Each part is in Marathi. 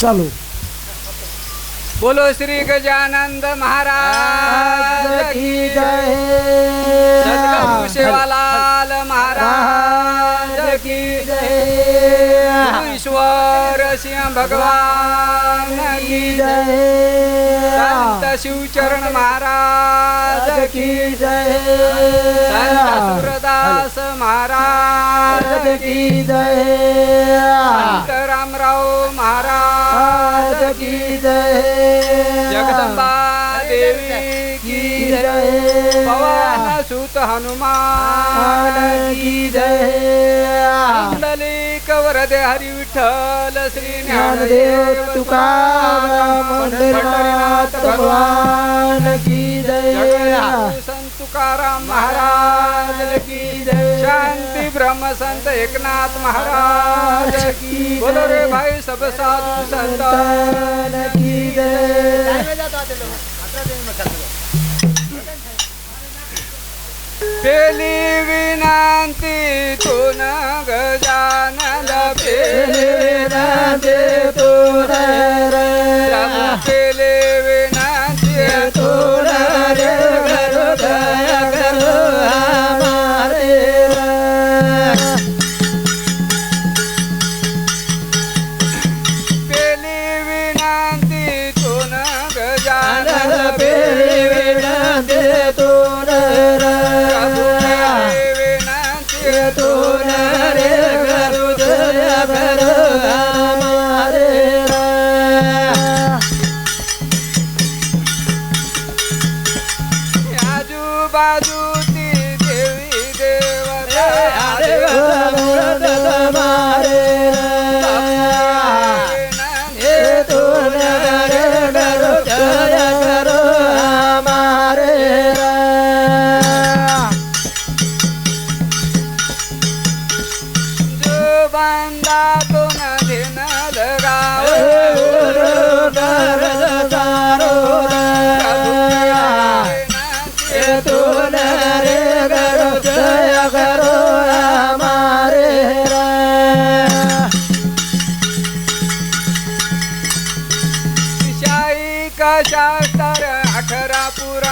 चालू. बोलो श्री गजानंद महाराज की जय. सेवालाल महाराज की जय. ईश्वर सिंह भगवान. की जय. संत शिवचरण महाराज की जय. संत सुरदास महाराज की जय. संत रामराव महाराज की जगदंबा देवी की जय. पवन सुत हनुमान की जय. वरदे हरी विठ्ठल श्री ज्ञानदेव तुकाराम पंढरीनाथ भगवान की जय. संत तुकाराम महाराज की जय. शांती ब्रह्म संत एकनाथ महाराज की बोलो रे भाई सब साधु संतान की जय. पेली विनंती तुन गजानन पेली विनंती तुन प्रभु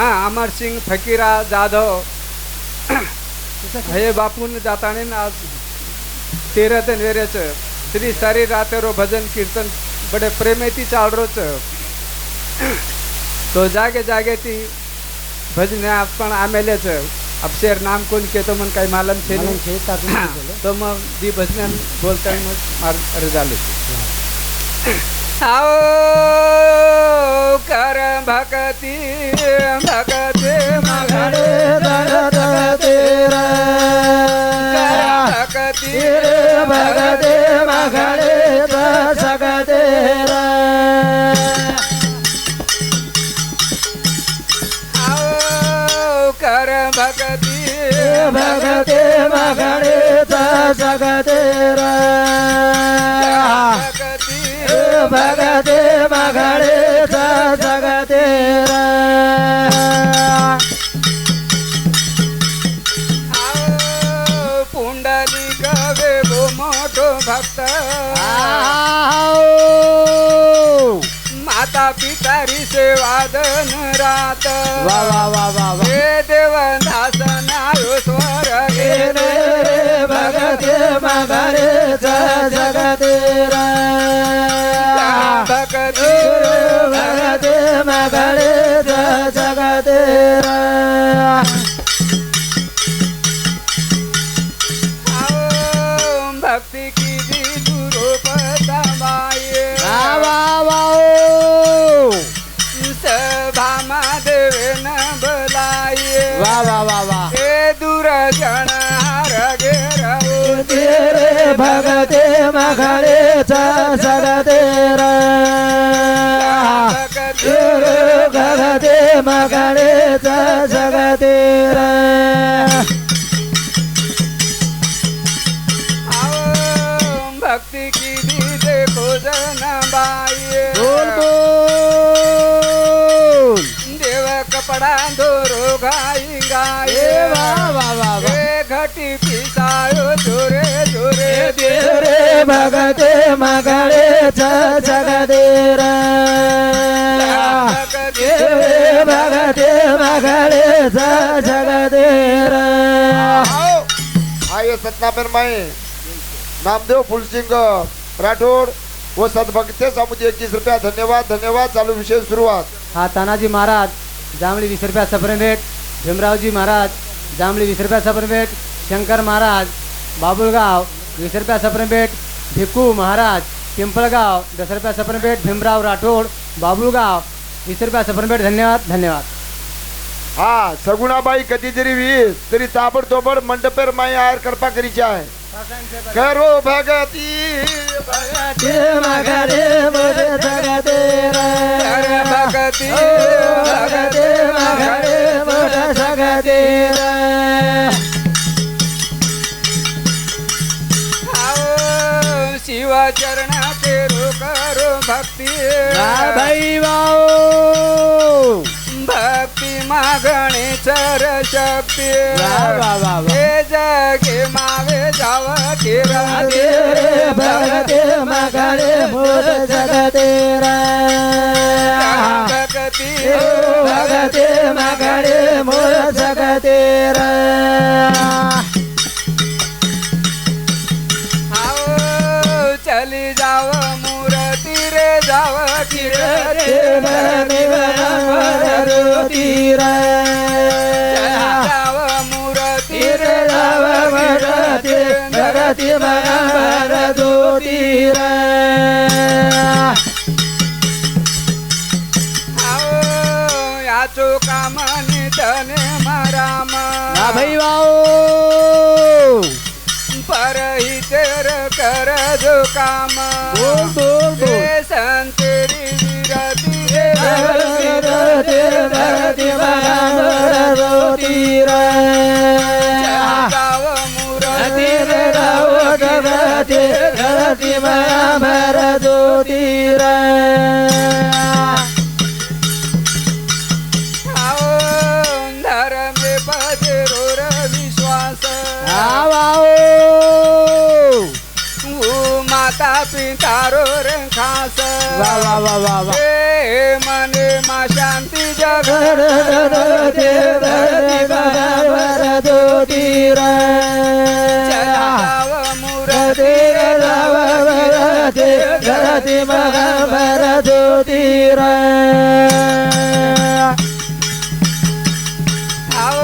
હા અમરસિંહ ફકીરા જાધવ. હે બાપુને જાતાણે ના તેરત વેરે છે. શ્રી સારી રાતેરો ભજન કીર્તન બડે પ્રેમેથી ચાલરો છે. તો જાગે જાગેથી ભજન પણ આમેલે છે. અક્ષર નામ કોણ કે તો મને કઈ માલમ છે તો જી ભજન બોલતા રજા લઈશ આવો! मग मग कर भक्ती भक्ती मगडे कर भक्ती भगते आओ कर भक्ती भगते जगते भक्ती भगते मगणे पितारी सेवादन रात. वा वा वा वा हे देवदास नायो स्वर रे भगते मगणे भगते मघळेच जगते रे. भगते मघळेच जगते भक्ति देखो जनाबाई बोल बोल। देव कपड़ा धोरो गाई गाई वा घटी भगते मगळे जगदेर रे भगते मगळे जगदेर आय आओ. माई नामदेव फुलसिंग राठोड व सद्भक्ते समुदी एकतीस रुपया धन्यवाद धन्यवाद चालू विषय सुरुवात हा तानाजी महाराज जांभळी वीस रुपया सप्रेमेट भीमरावजी महाराज जांभळी वीस रुपया सप्रेमेट शंकर महाराज बाबुलगाव वीस रुपया सप्रेमेट भिक्खू महाराज पिंपळगाव दस रुपया सप्रेमेट भीमराव राठोड बाबुलगाव वीस रुपया सप्रेमेट धन्यवाद धन्यवाद. हा सगुणाबाई कधी जरी वीस तरी ताबडतोबड मंडपेर माई आयर करपा करीची आहे. करो भगती रे. भगती भगते मोठे शिव चरणा केरो करो भक्ती भक्ती मागणे चर शक्ती हे जगे मावे जाव किरा भगते रे मघळे मोठे जगते रे. भगती भगते मघळे कर जो काम हे संतेरी विरती रे जाव मूर्ती रे जाव आओ माता पितारो रे खास हे मने मा शांती जग. जाव मूर्ती रे. जाव आओ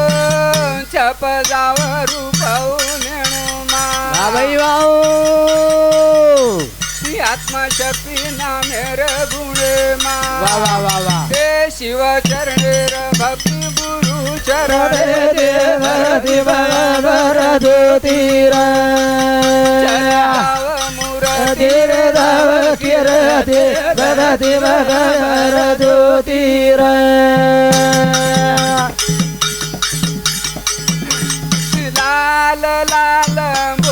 छप जाव रूपऊ नेणू मा. आत्मशक्ती नामेर गुणे मा. हे शिव चरणेर भक्ती गुरु चरणे. जाव मूर्ती रे लाल लाल बोलो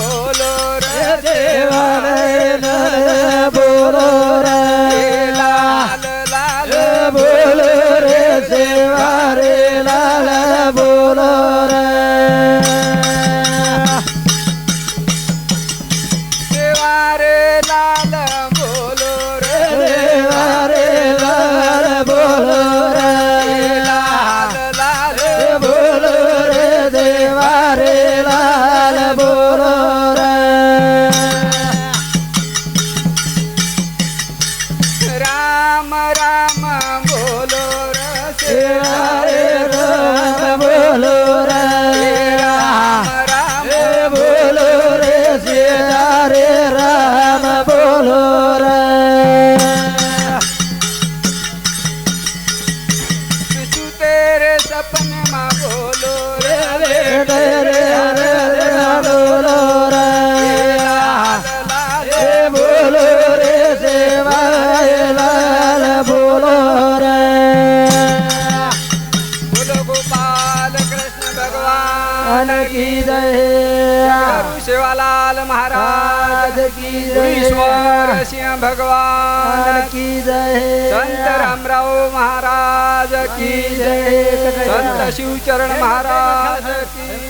रे देवा बोलो भगवान की जय. शिवालाल महाराज राज की जय. ईश्वर सिंह भगवान की जय. संत रामराव महाराज की जय. संत शिवचरण महाराज की